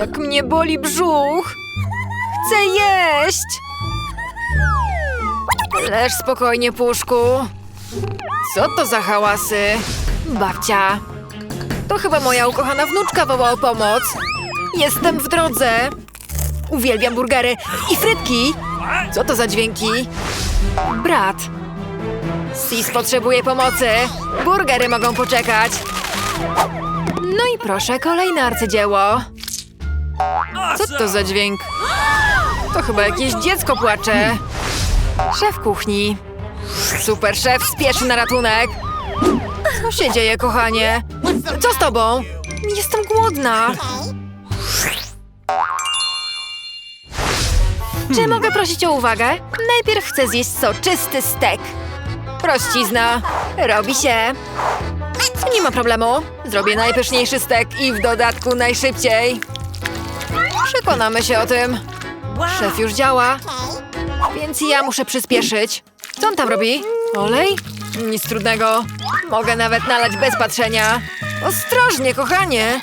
Jak mnie boli brzuch! Chcę jeść! Leż spokojnie, puszku. Co to za hałasy? Babcia. To chyba moja ukochana wnuczka woła o pomoc. Jestem w drodze. Uwielbiam burgery i frytki. Co to za dźwięki? Brat. Sis potrzebuje pomocy. Burgery mogą poczekać. No i proszę, kolejne arcydzieło. Co to za dźwięk? To chyba jakieś dziecko płacze. Szef kuchni. Super szef spieszy na ratunek. Co się dzieje, kochanie? Co z tobą? Jestem głodna. Czy mogę prosić o uwagę? Najpierw chcę zjeść soczysty stek. Prościzna. Robi się. Nie ma problemu. Zrobię najpyszniejszy stek i w dodatku najszybciej. Przekonamy się o tym. Szef już działa, więc ja muszę przyspieszyć. Co on tam robi? Olej? Nic trudnego. Mogę nawet nalać bez patrzenia. Ostrożnie, kochanie.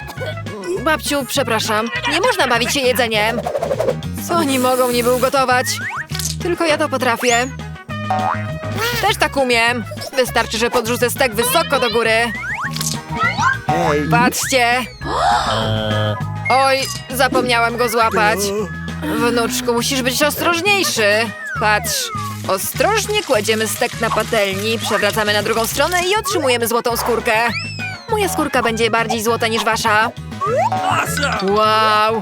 Babciu, przepraszam. Nie można bawić się jedzeniem. Co oni mogą niby ugotować? Tylko ja to potrafię. Też tak umiem. Wystarczy, że podrzucę stek wysoko do góry. Patrzcie. Oj, zapomniałam go złapać. Wnuczku, musisz być ostrożniejszy. Patrz. Ostrożnie kładziemy stek na patelni, przewracamy na drugą stronę i otrzymujemy złotą skórkę. Moja skórka będzie bardziej złota niż wasza. Wow!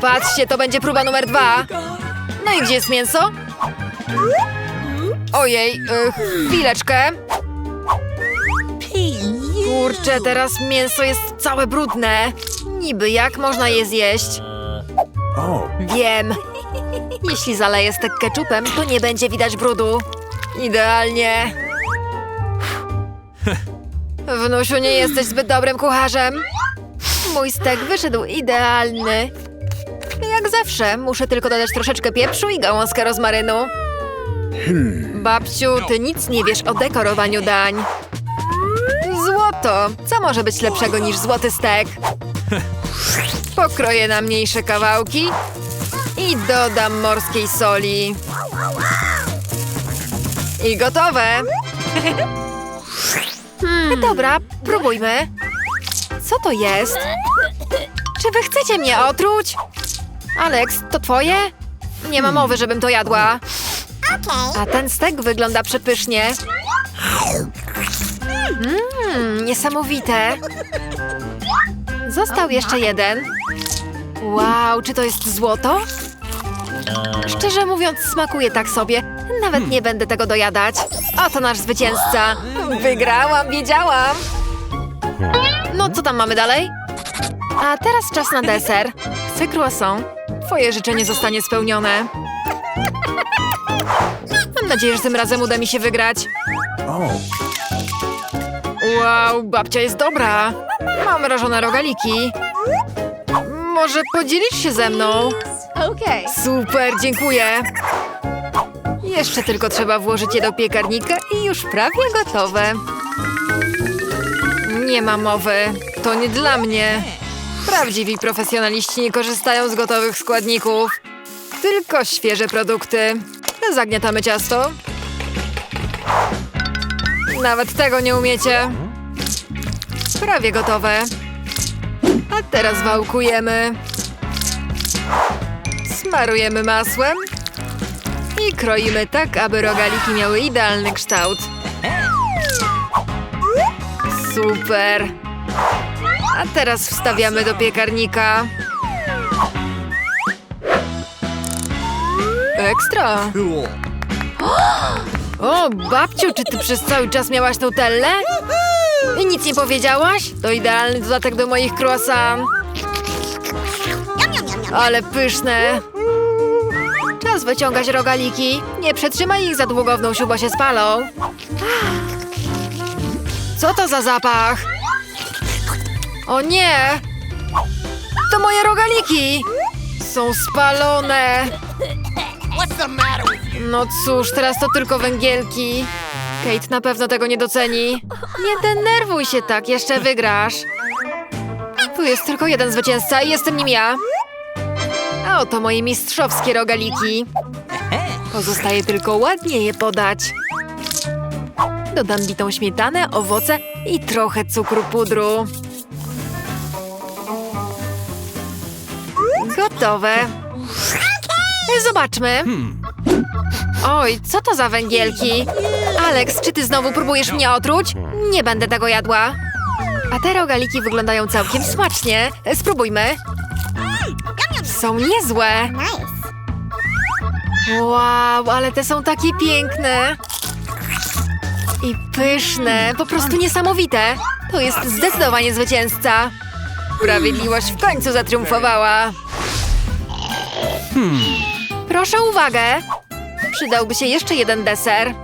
Patrzcie, to będzie próba numer dwa. No i gdzie jest mięso? Ojej, y, chwileczkę. Kurczę, teraz mięso jest całe brudne. Niby jak można je zjeść? Wiem. Jeśli zaleję stek keczupem, to nie będzie widać brudu. Idealnie. Wnusiu, nie jesteś zbyt dobrym kucharzem. Mój stek wyszedł idealny. Jak zawsze, muszę tylko dodać troszeczkę pieprzu i gałązkę rozmarynu. Babciu, ty nic nie wiesz o dekorowaniu dań. Złoto! Co może być lepszego niż złoty stek? Pokroję na mniejsze kawałki i dodam morskiej soli. I gotowe! Hmm, dobra, próbujmy. Co to jest? Czy wy chcecie mnie otruć? Alex, to twoje? Nie ma mowy, żebym to jadła. A ten stek wygląda przepysznie. Mmm, niesamowite. Został jeszcze jeden. Wow, czy to jest złoto? Szczerze mówiąc, smakuje tak sobie. Nawet nie będę tego dojadać. Oto nasz zwycięzca. Wygrałam, wiedziałam. No, co tam mamy dalej? A teraz czas na deser. Chcę croissant. Twoje życzenie zostanie spełnione. Mam nadzieję, że tym razem uda mi się wygrać. Wow, babcia jest dobra. Mam mrożone rogaliki. Może podzielisz się ze mną? Super, dziękuję. Jeszcze tylko trzeba włożyć je do piekarnika i już prawie gotowe. Nie ma mowy. To nie dla mnie. Prawdziwi profesjonaliści nie korzystają z gotowych składników. Tylko świeże produkty. Zagniatamy ciasto. Nawet tego nie umiecie. Prawie gotowe. A teraz wałkujemy. Smarujemy masłem i kroimy tak, aby rogaliki miały idealny kształt. Super! A teraz wstawiamy do piekarnika. Ekstra! O, babciu, czy ty przez cały czas miałaś nutellę? I nic nie powiedziałaś? To idealny dodatek do moich croissant. Ale pyszne. Czas wyciągać rogaliki. Nie przetrzymaj ich za długo, wnusiu, bo się spalą. Co to za zapach? O nie! To moje rogaliki! Są spalone. No cóż, teraz to tylko węgielki. Kate na pewno tego nie doceni. Nie denerwuj się tak, jeszcze wygrasz. Tu jest tylko jeden zwycięzca i jestem nim ja. A oto moje mistrzowskie rogaliki. Pozostaje tylko ładnie je podać. Dodam bitą śmietanę, owoce i trochę cukru pudru. Gotowe. Zobaczmy. Oj, co to za węgielki? Alex, czy ty znowu próbujesz mnie otruć? Nie będę tego jadła. A te rogaliki wyglądają całkiem smacznie. Spróbujmy. Są niezłe. Wow, ale te są takie piękne. I pyszne, po prostu niesamowite. To jest zdecydowanie zwycięzca. Sprawiedliwość w końcu zatriumfowała. Proszę uwagę. Przydałby się jeszcze jeden deser.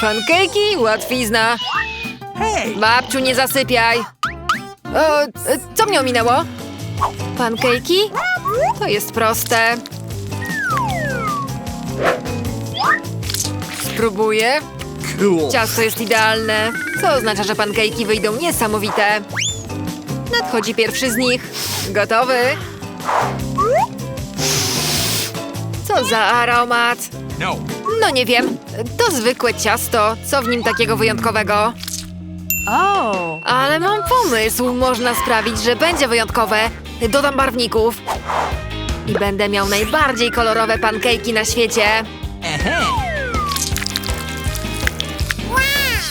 Pankejki, łatwizna. Babciu, nie zasypiaj. E, e, co mnie ominęło? Pankejki? To jest proste. Spróbuję. Ciasto jest idealne, co oznacza, że pankejki wyjdą niesamowite. Nadchodzi pierwszy z nich. Gotowy? Co za aromat? No. No nie wiem. To zwykłe ciasto. Co w nim takiego wyjątkowego? Oh. Ale mam pomysł. Można sprawić, że będzie wyjątkowe. Dodam barwników. I będę miał najbardziej kolorowe pankejki na świecie.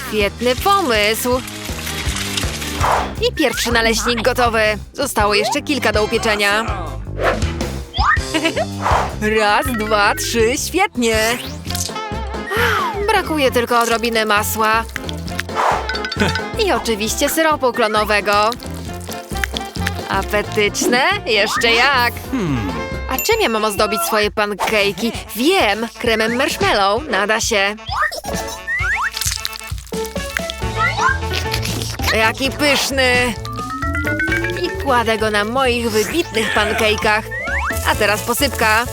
Świetny pomysł. I pierwszy naleśnik gotowy. Zostało jeszcze kilka do upieczenia. Raz, dwa, trzy, świetnie. Brakuje tylko odrobiny masła. I oczywiście syropu klonowego. Apetyczne? Jeszcze jak! A czym ja mam ozdobić swoje pankejki? Wiem! Kremem marshmallow. Nada się. Jaki pyszny! I kładę go na moich wybitnych pankejkach. A teraz posypka.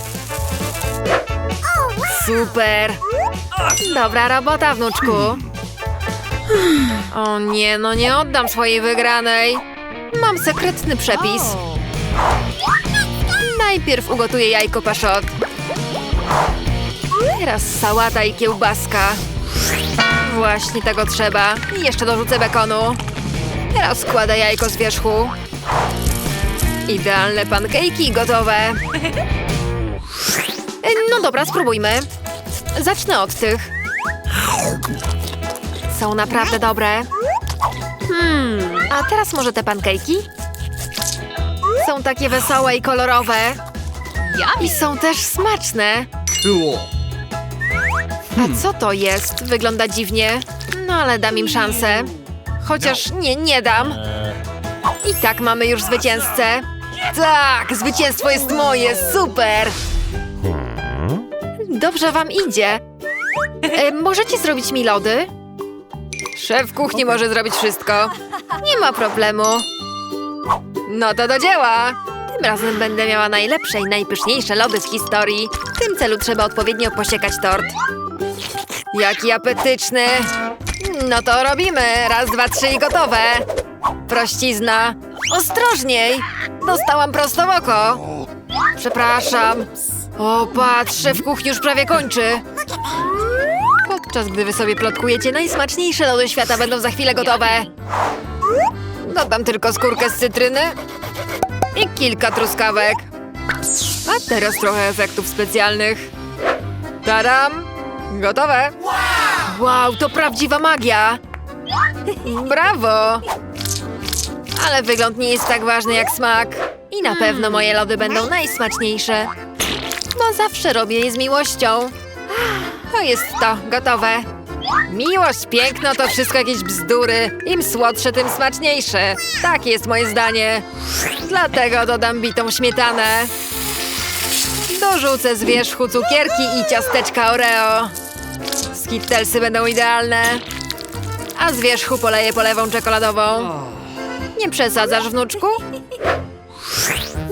Super! Dobra robota, wnuczku. O nie, no nie oddam swojej wygranej. Mam sekretny przepis. Najpierw ugotuję jajko paszot. Teraz sałata i kiełbaska. Właśnie tego trzeba. Jeszcze dorzucę bekonu. Teraz składę jajko z wierzchu. Idealne pankejki gotowe. No dobra, spróbujmy. Zacznę od tych. Są naprawdę dobre. Hmm, a teraz może te pankejki? Są takie wesołe i kolorowe. I są też smaczne. A co to jest? Wygląda dziwnie. No ale dam im szansę. Chociaż nie, nie dam. I tak mamy już zwycięzcę. Tak, zwycięstwo jest moje, super! Dobrze wam idzie. E, możecie zrobić mi lody? Szef kuchni może zrobić wszystko. Nie ma problemu. No to do dzieła! Tym razem będę miała najlepsze i najpyszniejsze lody w historii. W tym celu trzeba odpowiednio posiekać tort. Jaki apetyczny! No to robimy! Raz, dwa, trzy i gotowe! Prościzna! Ostrożniej! Dostałam prosto w oko! Przepraszam. O, patrz, szef kuchni już prawie kończy. Podczas gdy wy sobie plotkujecie, najsmaczniejsze lody świata będą za chwilę gotowe. Dodam tylko skórkę z cytryny i kilka truskawek. A teraz trochę efektów specjalnych. Taram! Gotowe? Wow, to prawdziwa magia! Brawo! Ale wygląd nie jest tak ważny jak smak. I na pewno moje lody będą najsmaczniejsze. Bo zawsze robię je z miłością. To jest to, gotowe. Miłość, piękno to wszystko jakieś bzdury. Im słodsze, tym smaczniejsze. Tak jest moje zdanie. Dlatego dodam bitą śmietanę. Dorzucę z wierzchu cukierki i ciasteczka Oreo. Skittelsy będą idealne. A z wierzchu poleję polewą czekoladową. Nie przesadzasz, wnuczku?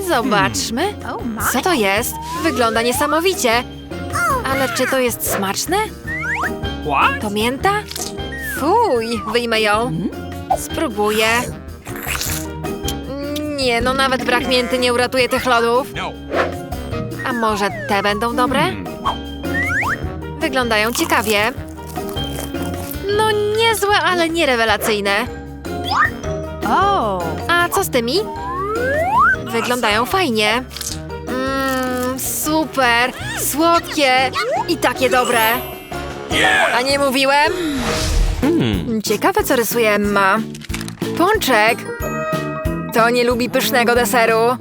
Zobaczmy. Oh my. Co to jest? Wygląda niesamowicie. Ale czy to jest smaczne? To mięta? Fuj, wyjmę ją. Spróbuję. Nie, no nawet brak mięty nie uratuje tych lodów. No. A może te będą dobre? Wyglądają ciekawie. No niezłe, ale nie rewelacyjne. Co z tymi? Wyglądają fajnie. Mmm, super, słodkie i takie dobre. A nie mówiłem? Ciekawe, co rysuje Emma. Pączek. To nie lubi pysznego deseru.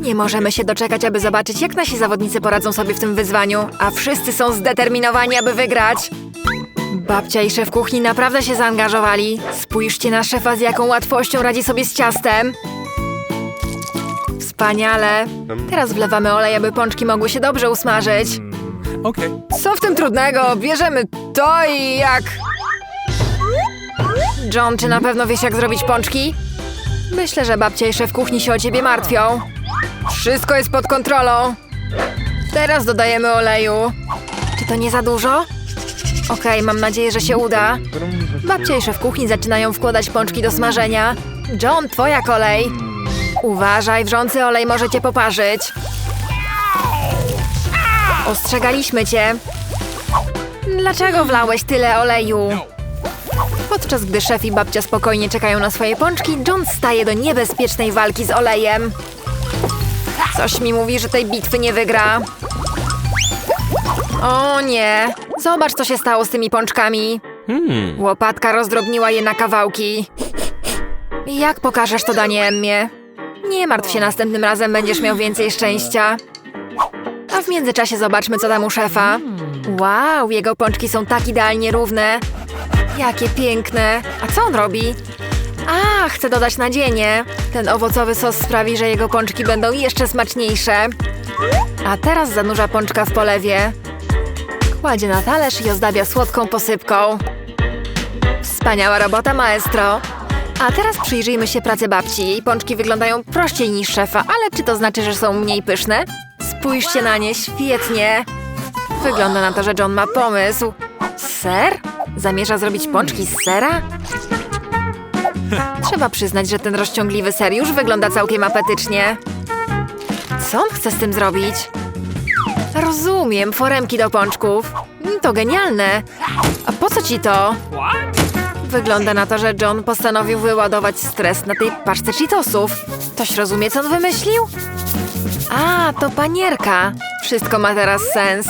Nie możemy się doczekać, aby zobaczyć, jak nasi zawodnicy poradzą sobie w tym wyzwaniu, a wszyscy są zdeterminowani, aby wygrać. Babcia i szef kuchni naprawdę się zaangażowali. Spójrzcie na szefa, z jaką łatwością radzi sobie z ciastem. Wspaniale. Teraz wlewamy olej, aby pączki mogły się dobrze usmażyć. Okay. Co w tym trudnego? Bierzemy to i jak... John, czy na pewno wiesz, jak zrobić pączki? Myślę, że babcia i szef kuchni się o ciebie martwią. Wszystko jest pod kontrolą. Teraz dodajemy oleju. Czy to nie za dużo? Okej, mam nadzieję, że się uda. Babcia i szef kuchni zaczynają wkładać pączki do smażenia. John, twoja kolej. Uważaj, wrzący olej może cię poparzyć. Ostrzegaliśmy cię. Dlaczego wlałeś tyle oleju? Podczas gdy szef i babcia spokojnie czekają na swoje pączki, John staje do niebezpiecznej walki z olejem. Coś mi mówi, że tej bitwy nie wygra. O nie! Zobacz, co się stało z tymi pączkami. Łopatka rozdrobniła je na kawałki. Jak pokażesz to danie Emmie? Nie martw się, następnym razem będziesz miał więcej szczęścia. A w międzyczasie zobaczmy, co tam u szefa. Wow, jego pączki są tak idealnie równe. Jakie piękne. A co on robi? A, chce dodać nadzienie. Ten owocowy sos sprawi, że jego pączki będą jeszcze smaczniejsze. A teraz zanurza pączka w polewie. Kładzie na talerz i ozdabia słodką posypką. Wspaniała robota, maestro. A teraz przyjrzyjmy się pracy babci. Jej pączki wyglądają prościej niż szefa, ale czy to znaczy, że są mniej pyszne? Spójrzcie na nie, świetnie. Wygląda na to, że John ma pomysł. Ser? Zamierza zrobić pączki z sera? Trzeba przyznać, że ten rozciągliwy ser już wygląda całkiem apetycznie. Co on chce z tym zrobić? Rozumiem, foremki do pączków. Mm, To genialne. A po co ci to? Wygląda na to, że John postanowił wyładować stres na tej paczce Cheetosów. Ktoś rozumie, co on wymyślił? A, to panierka. Wszystko ma teraz sens.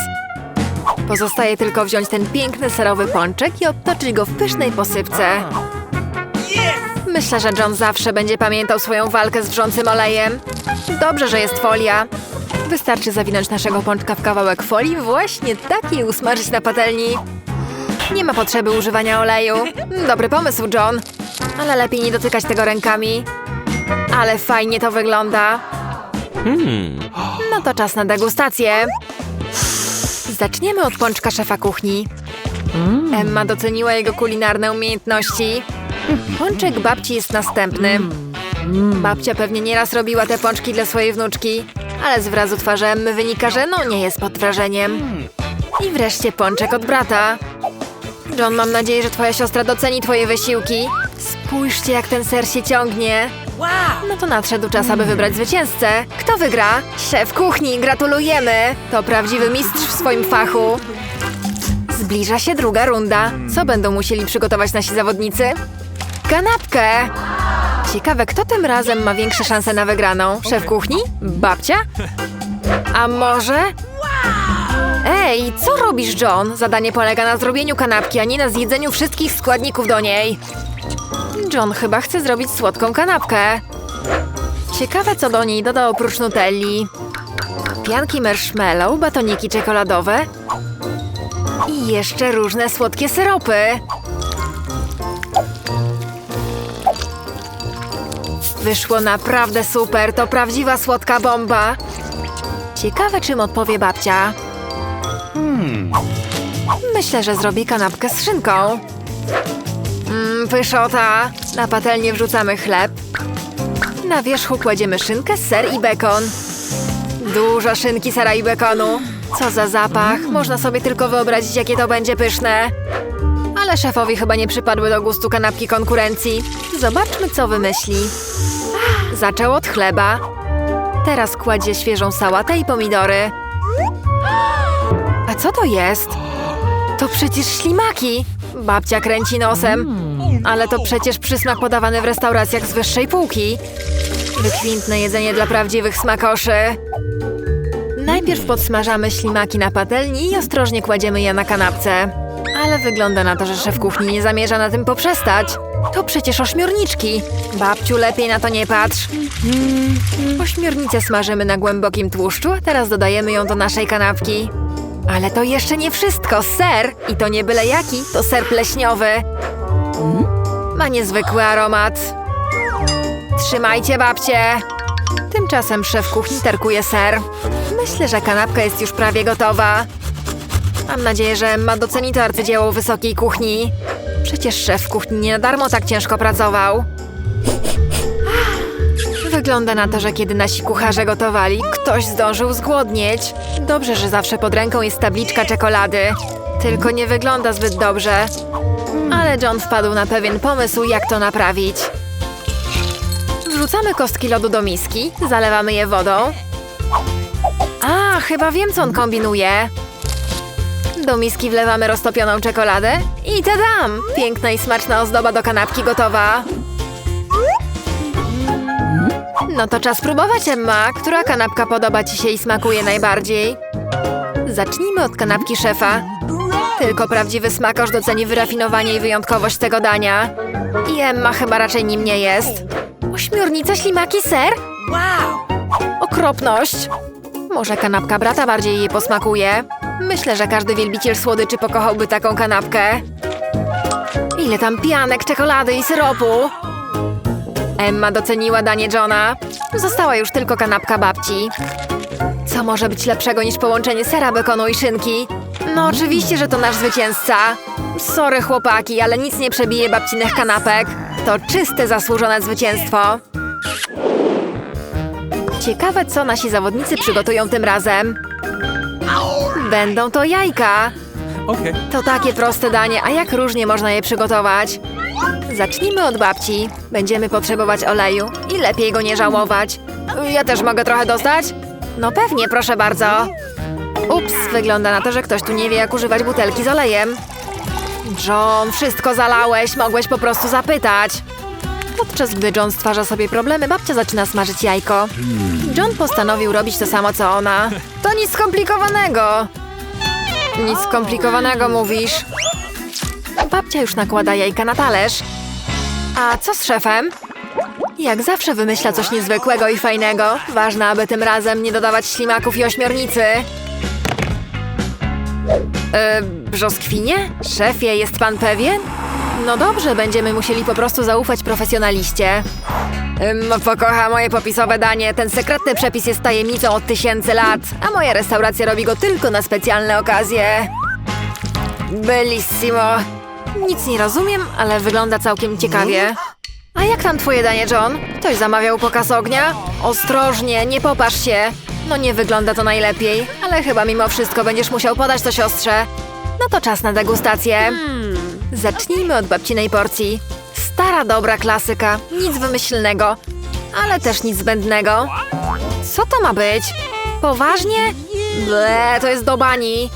Pozostaje tylko wziąć ten piękny serowy pączek i obtoczyć go w pysznej posypce. Myślę, że John zawsze będzie pamiętał swoją walkę z wrzącym olejem. Dobrze, że jest folia. Wystarczy zawinąć naszego pączka w kawałek folii, właśnie tak i usmażyć na patelni. Nie ma potrzeby używania oleju. Dobry pomysł, John. Ale lepiej nie dotykać tego rękami. Ale fajnie to wygląda. No to czas na degustację. Zaczniemy od pączka szefa kuchni. Emma doceniła jego kulinarne umiejętności. Pączek babci jest następny. Babcia pewnie nieraz robiła te pączki dla swojej wnuczki, ale z wyrazu twarzy wynika, że no nie jest pod wrażeniem. I wreszcie pączek od brata. John, mam nadzieję, że twoja siostra doceni twoje wysiłki. Spójrzcie, jak ten ser się ciągnie. No to nadszedł czas, aby wybrać zwycięzcę. Kto wygra? Szef kuchni, gratulujemy! To prawdziwy mistrz w swoim fachu. Zbliża się druga runda. Co będą musieli przygotować nasi zawodnicy? Kanapkę! Ciekawe, kto tym razem ma większe szanse na wygraną? Szef kuchni? Babcia? A może... Ej, co robisz, John? Zadanie polega na zrobieniu kanapki, a nie na zjedzeniu wszystkich składników do niej. John chyba chce zrobić słodką kanapkę. Ciekawe, co do niej doda oprócz nutelli. Pianki marshmallow, batoniki czekoladowe i jeszcze różne słodkie syropy. Wyszło naprawdę super, to prawdziwa słodka bomba. Ciekawe, czym odpowie babcia. Myślę, że zrobi kanapkę z szynką. Mmm, pyszota. Na patelnię wrzucamy chleb. Na wierzchu kładziemy szynkę, ser i bekon. Dużo szynki, sera i bekonu. Co za zapach. Można sobie tylko wyobrazić, jakie to będzie pyszne. Ale szefowi chyba nie przypadły do gustu kanapki konkurencji. Zobaczmy, co wymyśli. Zaczął od chleba. Teraz kładzie świeżą sałatę i pomidory. A co to jest? To przecież ślimaki! Babcia kręci nosem. Ale to przecież przysmak podawany w restauracjach z wyższej półki. Wykwintne jedzenie dla prawdziwych smakoszy. Najpierw podsmażamy ślimaki na patelni i ostrożnie kładziemy je na kanapce. Ale wygląda na to, że szef kuchni nie zamierza na tym poprzestać. To przecież ośmiorniczki. Babciu, lepiej na to nie patrz. Ośmiornicę smażymy na głębokim tłuszczu, a teraz dodajemy ją do naszej kanapki. Ale to jeszcze nie wszystko. Ser! I to nie byle jaki, to ser pleśniowy. Ma niezwykły aromat. Trzymajcie babcie! Tymczasem szef kuchni tarkuje ser. Myślę, że kanapka jest już prawie gotowa. Mam nadzieję, że Emma doceni to arcydzieło wysokiej kuchni. Przecież szef kuchni nie na darmo tak ciężko pracował. Wygląda na to, że kiedy nasi kucharze gotowali, ktoś zdążył zgłodnieć. Dobrze, że zawsze pod ręką jest tabliczka czekolady. Tylko nie wygląda zbyt dobrze. Ale John wpadł na pewien pomysł, jak to naprawić. Wrzucamy kostki lodu do miski, zalewamy je wodą. A, chyba wiem, co on kombinuje. Do miski wlewamy roztopioną czekoladę i tadam! Piękna i smaczna ozdoba do kanapki gotowa. No to czas próbować, Emma. Która kanapka podoba Ci się i smakuje najbardziej? Zacznijmy od kanapki szefa. Tylko prawdziwy smakosz doceni wyrafinowanie i wyjątkowość tego dania. I Emma chyba raczej nim nie jest. Ośmiornica, ślimaki, ser? Wow. Okropność! Może kanapka brata bardziej jej posmakuje? Myślę, że każdy wielbiciel słodyczy pokochałby taką kanapkę. Ile tam pianek, czekolady i syropu! Emma doceniła danie Johna. Została już tylko kanapka babci. Co może być lepszego niż połączenie sera, bekonu i szynki? No oczywiście, że to nasz zwycięzca. Sorry chłopaki, ale nic nie przebije babcinych kanapek. To czyste, zasłużone zwycięstwo. Ciekawe, co nasi zawodnicy przygotują tym razem. Będą to jajka. Okay. To takie proste danie, a jak różnie można je przygotować? Zacznijmy od babci. Będziemy potrzebować oleju i lepiej go nie żałować. Ja też mogę trochę dostać? No pewnie, proszę bardzo. Ups, wygląda na to, że ktoś tu nie wie, jak używać butelki z olejem. John, wszystko zalałeś, mogłeś po prostu zapytać. Podczas gdy John stwarza sobie problemy, babcia zaczyna smażyć jajko. John postanowił robić to samo, co ona. To nic skomplikowanego. Nic skomplikowanego, mówisz. Babcia już nakłada jajka na talerz. A co z szefem? Jak zawsze wymyśla coś niezwykłego i fajnego. Ważne, aby tym razem nie dodawać ślimaków i ośmiornicy. E, brzoskwinie? Szefie, jest pan pewien? No dobrze, będziemy musieli po prostu zaufać profesjonaliście. Ym, pokocha moje popisowe danie. Ten sekretny przepis jest tajemnicą od tysięcy lat, a moja restauracja robi go tylko na specjalne okazje. Bellissimo. Nic nie rozumiem, ale wygląda całkiem ciekawie. A jak tam twoje danie, John? Ktoś zamawiał pokaz ognia? Ostrożnie, nie popatrz się. No nie wygląda to najlepiej, ale chyba mimo wszystko będziesz musiał podać to siostrze. No to czas na degustację. Zacznijmy od babcinej porcji. Stara, dobra klasyka. Nic wymyślnego, ale też nic zbędnego. Co to ma być? Poważnie? Ble, to jest do bani.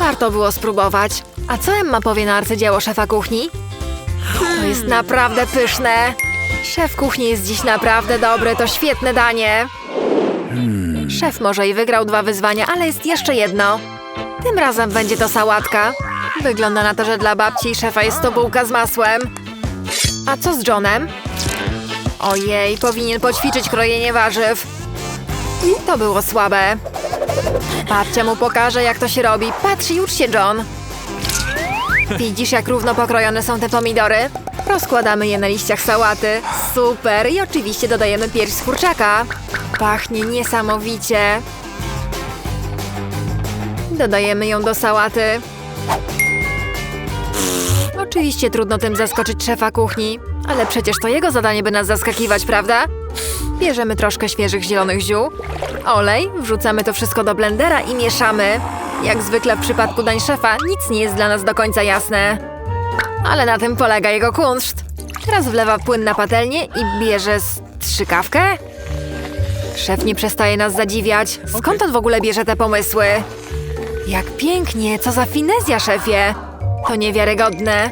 Warto było spróbować. A co Emma powie na arcydzieło szefa kuchni? To jest naprawdę pyszne. Szef kuchni jest dziś naprawdę dobry, to świetne danie. Szef może i wygrał dwa wyzwania, ale jest jeszcze jedno. Tym razem będzie to sałatka. Wygląda na to, że dla babci i szefa jest to bułka z masłem. A co z Johnem? Ojej, powinien poćwiczyć krojenie warzyw. To było słabe. Babcia mu pokaże, jak to się robi. Patrz ucz się, John. Widzisz, jak równo pokrojone są te pomidory? Rozkładamy je na liściach sałaty. Super! I oczywiście dodajemy pierś z kurczaka. Pachnie niesamowicie. Dodajemy ją do sałaty. Oczywiście trudno tym zaskoczyć szefa kuchni, ale przecież to jego zadanie, by nas zaskakiwać, prawda? Bierzemy troszkę świeżych zielonych ziół, olej, wrzucamy to wszystko do blendera i mieszamy. Jak zwykle w przypadku dań szefa, nic nie jest dla nas do końca jasne. Ale na tym polega jego kunszt. Teraz wlewa płyn na patelnię i bierze Strzykawkę? Szef nie przestaje nas zadziwiać. Skąd on w ogóle bierze te pomysły? Jak pięknie, co za finezja, szefie! To niewiarygodne.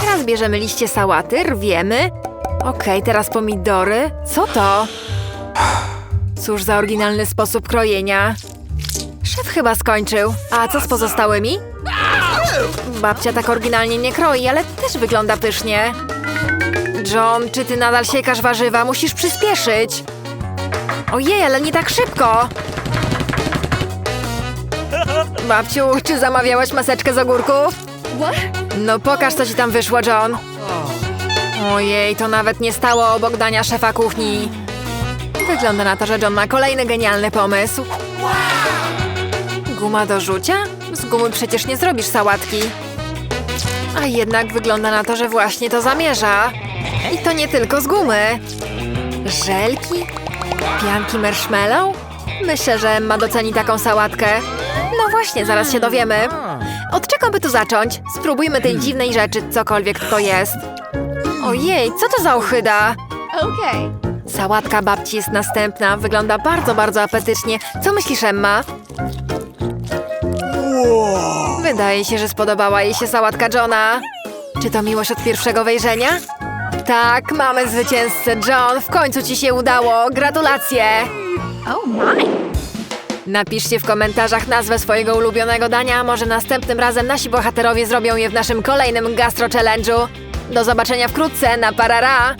Teraz bierzemy liście sałaty, rwiemy. Okej, teraz pomidory. Co to? Cóż za oryginalny sposób krojenia. Szef chyba skończył. A co z pozostałymi? Babcia tak oryginalnie nie kroi, ale też wygląda pysznie. John, czy ty nadal siekasz warzywa? Musisz przyspieszyć. Ojej, ale nie tak szybko. Babciu, czy zamawiałaś maseczkę z ogórków? No pokaż, co ci tam wyszło, John. Ojej, to nawet nie stało obok dania szefa kuchni. Wygląda na to, że John ma kolejny genialny pomysł. Guma do rzucia? Z gumy przecież nie zrobisz sałatki. A jednak wygląda na to, że właśnie to zamierza. I to nie tylko z gumy. Żelki? Pianki marshmallow? Myślę, że Emma doceni taką sałatkę. No właśnie, zaraz się dowiemy. Od czego by tu zacząć? Spróbujmy tej dziwnej rzeczy, cokolwiek to jest. Ojej, co to za ochyda? Okay. Sałatka babci jest następna. Wygląda bardzo, bardzo apetycznie. Co myślisz, Emma? Wydaje się, że spodobała jej się sałatka Johna. Czy to miłość od pierwszego wejrzenia? Tak, mamy zwycięzcę. John, w końcu ci się udało. Gratulacje! Oh my. Napiszcie w komentarzach nazwę swojego ulubionego dania, a może następnym razem nasi bohaterowie zrobią je w naszym kolejnym Gastro Challenge'u. Do zobaczenia wkrótce na Parara!